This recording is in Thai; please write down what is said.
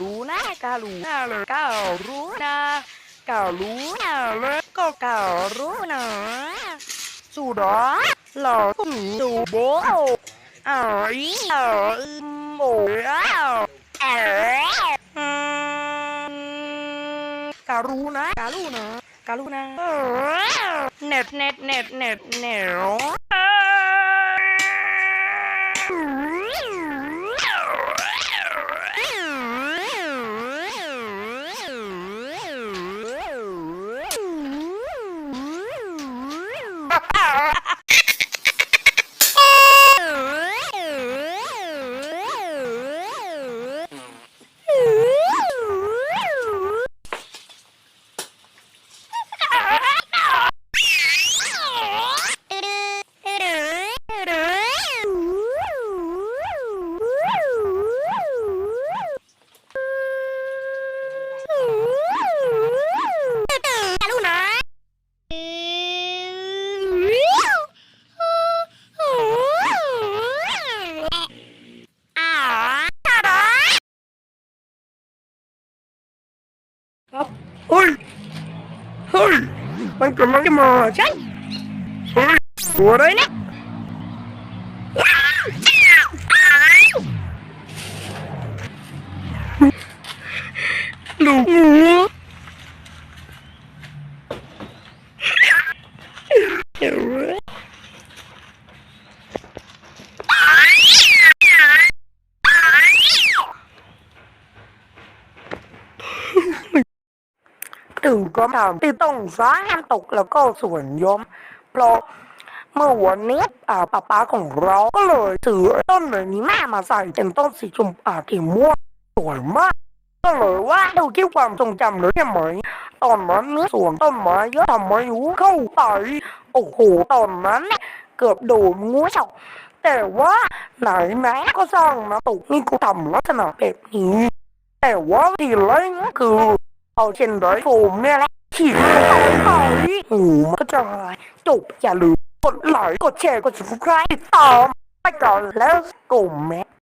รู้นะการู้นะการู้นะการู้นะก็การู้นะสุดาเราก็มีดูโบอ่าอีอ่าอืมโอ้อืมการู้นะการู้นะการู้นะเออเน็ตเน็ตเน็ตเน็ตเน็ต ฮ้ยมันกำลังจะมาใช่เฮ้ยตัวอะไรเนี่ยลูกหมูเดี๋ย วเว้ยถึงก็ทำที่ต้องสร้างน้ำตกแล้วก็ส่วนยมเพราะเมื่อวันนี้อ่าป้าป้าของเราก็เลยซื้อต้นแบบนี้แม่มาใส่เป็นต้นสีชมพูอ่าสีม่วงสวยมากก็เลยว่าดูคิดความทรงจำเลยใช่ไหมตอนนั้นนี่สวนต้นไม้เยอะทำไมรู้เข้าไปโอ้โหตอนนั้นเกือบโดนงูฉกแต่ว่าไหนแม่ก็สร้างนะตกนี่กูทำลักษณะแบบนี้แต่ว่าที่เล่นคือ เอาเช่นไรโฟมเนี่ยแหละฉีดเข้าไปโอ้โหมันก็จะจบอย่าลืมกดไลค์กดแชร์กด subscribe ติดตามไปก่อนแล้วกลุ่มแม่